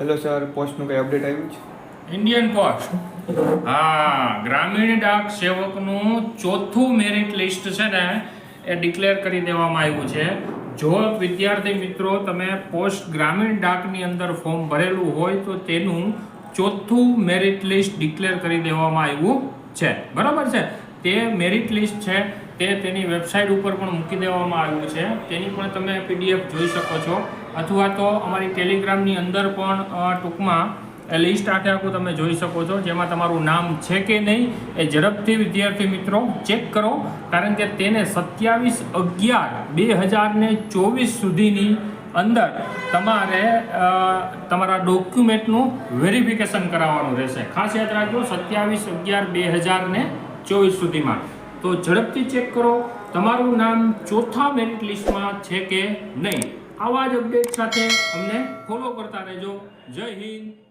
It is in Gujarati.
હેલો સર પોસ્ટનું કંઈ અપડેટ આવ્યું છે? ઇન્ડિયન પોસ્ટ હા, ગ્રામીણ ડાક સેવકનું ચોથું મેરિટ લિસ્ટ છે ને, એ ડિક્લેર કરી દેવામાં આવ્યું છે. જો વિદ્યાર્થી મિત્રો, તમે પોસ્ટ ગ્રામીણ ડાકની અંદર ફોર્મ ભરેલું હોય તો તેનું ચોથું મેરિટ લિસ્ટ ડિક્લેર કરી દેવામાં આવ્યું છે. બરાબર છે? તે મેરિટ લિસ્ટ છે તે તેની વેબસાઇટ ઉપર પણ મૂકી દેવામાં આવ્યું છે. તેની પણ તમે પીડીએફ જોઈ શકો છો. અથવા તો અમારી ટેલિગ્રામની અંદર પણ ટૂંકમાં લિસ્ટ આખે આખું તમે જોઈ શકો છો. જેમાં તમારું નામ છે કે નહીં એ ઝડપથી વિદ્યાર્થી મિત્રો ચેક કરો. કારણ કે તેને સત્યાવીસ અગિયાર બે હજાર ને ચોવીસ સુધીની અંદર તમારે તમારા ડોક્યુમેન્ટનું વેરિફિકેશન કરાવવાનું રહેશે. ખાસ યાદ રાખજો, સત્યાવીસ અગિયાર બે હજાર ને ચોવીસ સુધીમાં. તો ઝડપથી ચેક કરો, તમારું નામ ચોથા મેરિટ લિસ્ટમાં છે કે નહીં? આવા જ અપડેટ સાથે અમને ફોલો કરતા રહેજો. જય હિન્દ.